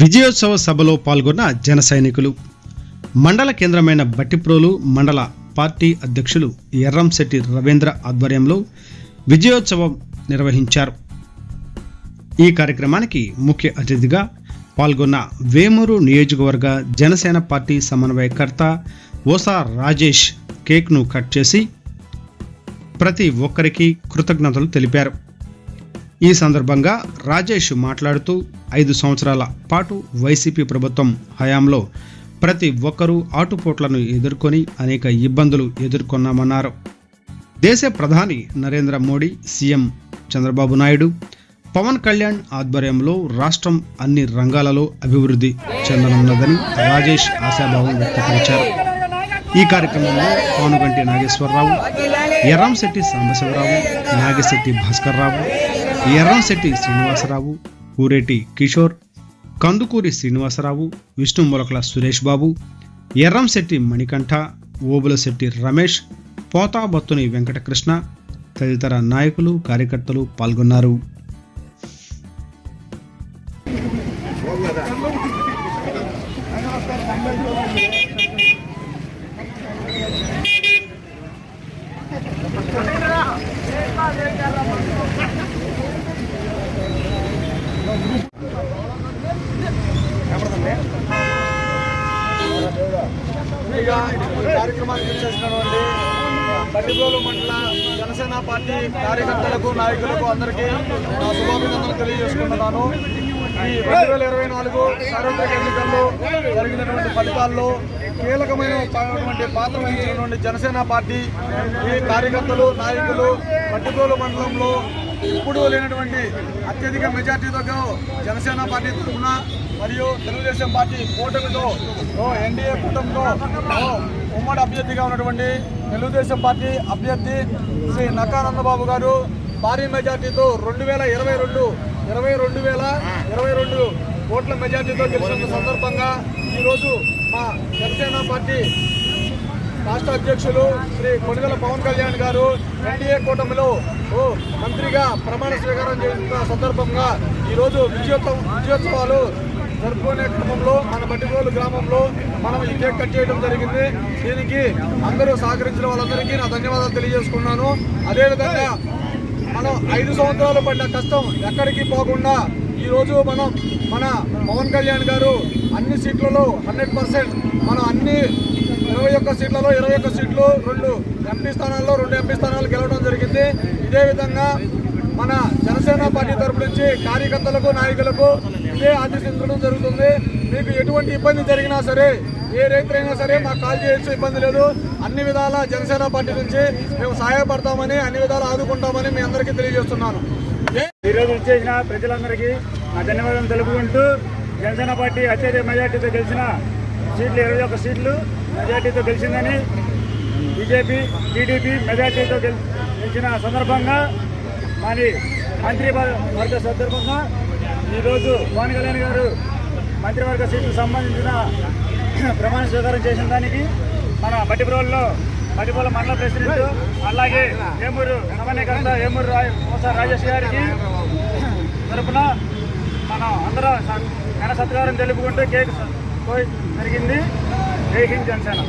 విజయోత్సవ సభలో పాల్గొన్న జన సైనికులు. మండల కేంద్రమైన బట్టిప్రోలు మండల పార్టీ అధ్యక్షులు ఎర్రంశెట్టి రవీంద్ర ఆధ్వర్యంలో విజయోత్సవం నిర్వహించారు. ఈ కార్యక్రమానికి ముఖ్య అతిథిగా పాల్గొన్న వేమూరు నియోజకవర్గ జనసేన పార్టీ సమన్వయకర్త ఓసా రాజేష్ కేక్ను కట్ చేసి ప్రతి ఒక్కరికి కృతజ్ఞతలు తెలిపారు. ఈ సందర్భంగా రాజేష్ మాట్లాడుతూ ఐదు సంవత్సరాల పాటు వైసీపీ ప్రభుత్వం హయాంలో ప్రతి ఒక్కరూ ఆటుపోట్లను ఎదుర్కొని అనేక ఇబ్బందులు ఎదుర్కొన్నామన్నారు. దేశ ప్రధాని నరేంద్ర మోడీ సీఎం చంద్రబాబు నాయుడు పవన్ కళ్యాణ్ ఆధ్వర్యంలో రాష్ట్రం అన్ని రంగాలలో అభివృద్ధి చెందనున్నదని రాజేష్ ఆశాభావం వ్యక్తపరిచారు. ఈ కార్యక్రమంలో పానుగంటి నాగేశ్వరరావు ఎర్రంశెట్టి సాంబశివరావు నాగశెట్టి భాస్కర్రావు ఎర్రంశెట్టి శ్రీనివాసరావు ఊరేటి కిషోర్ కందుకూరి శ్రీనివాసరావు విష్ణు మొలకల సురేష్ బాబు ఎర్రంశెట్టి మణికంఠ ఓబులశెట్టి రమేష్ పోతాబత్తుని వెంకటకృష్ణ తదితర నాయకులు కార్యకర్తలు పాల్గొన్నారు. కార్యక్రమానికి చేసినటువంటి బండిగోలు మండల జనసేన పార్టీ కార్యకర్తలకు నాయకులకు అందరికీ నా శుభాభినందనలు తెలియజేసుకుంటున్నాను. ఈ రెండు వేల ఇరవై నాలుగు సార్వత్రిక ఎన్నికల్లో జరిగినటువంటి ఫలితాల్లో కీలకమైనటువంటి పాత్ర వహించినటువంటి జనసేన పార్టీ ఈ కార్యకర్తలు నాయకులు బట్టిగోలు మండలంలో ఇప్పుడు లేనటువంటి అత్యధిక మెజార్టీతో జనసేన పార్టీ తరఫున మరియు తెలుగుదేశం పార్టీ కూటమితో ఎన్డీఏ కూటమితో ఉమ్మడి అభ్యర్థిగా ఉన్నటువంటి తెలుగుదేశం పార్టీ అభ్యర్థి శ్రీ నక్కానందబాబు గారు భారీ మెజార్టీతో రెండు వేల ఇరవై రెండు ఇరవై రెండు వేల ఇరవై రెండు ఓట్ల మెజార్టీతో గెలిచిన సందర్భంగా ఈరోజు మా జనసేన పార్టీ రాష్ట్ర అధ్యక్షులు శ్రీ కొనిదల పవన్ కళ్యాణ్ గారు ఎన్డీఏ కూటమిలో ఓ మంత్రిగా ప్రమాణ స్వీకారం చేసిన సందర్భంగా ఈరోజు విజయోత్సవం విజయోత్సవాలు జరుపుకునే క్రమంలో మన బట్టిగోలు గ్రామంలో మనం ఈ కేక్ కట్ చేయడం జరిగింది. దీనికి అందరూ సహకరించిన వాళ్ళందరికీ నా ధన్యవాదాలు తెలియజేసుకున్నాను. అదేవిధంగా మనం ఐదు సంవత్సరాలు పడ్డ కష్టం ఎక్కడికి పోకుండా ఈరోజు మనం మన పవన్ కళ్యాణ్ గారు అన్ని సీట్లలో హండ్రెడ్ పర్సెంట్ మనం అన్ని ఇరవై ఒక్క సీట్లలో ఇరవై ఒక్క సీట్లు రెండు ఎంపీ స్థానాల్లో రెండు ఎంపీ స్థానాలు గెలవడం జరిగింది. ఇదే విధంగా మన జనసేన పార్టీ తరపు నుంచి కార్యకర్తలకు నాయకులకు ఇదే ఆదేశించడం జరుగుతుంది. మీకు ఎటువంటి ఇబ్బంది జరిగినా సరే ఏ రైతులైనా సరే మాకు కాల్ చేయొచ్చు ఇబ్బంది లేదు. అన్ని విధాల జనసేన పార్టీ నుంచి మేము సహాయపడతామని అన్ని విధాలు ఆదుకుంటామని మీ అందరికీ తెలియజేస్తున్నాను. ఈరోజు ఇచ్చేసిన ప్రజలందరికీ నా ధన్యవాదాలు తెలుపుకుంటూ జనసేన పార్టీ అత్యధిక మెజార్టీతో గెలిచిన సీట్లు ఇరవై ఒక్క సీట్లు మెజార్టీతో గెలిచిందని బీజేపీ టీడీపీ మెజార్టీతో గెలిచిన సందర్భంగా మరి మంత్రి వర్గ సందర్భంగా ఈరోజు పవన్ కళ్యాణ్ గారు మంత్రివర్గ సీట్లకు సంబంధించిన ప్రమాణ స్వీకారం చేసిన దానికి మన బట్టిప్రోల్లో బట్టిప్రోల మండల ప్రెసిడెంట్ అలాగే ఏమూరు సమన్వయకర్త ఏమూరు రాయ్ మోసా రాజేష్ గారికి తరపున మనం అందరూ ఘన సత్కారం తెలుపుకుంటూ కేక్ జరిగింది. జై హింద్ జనసేన.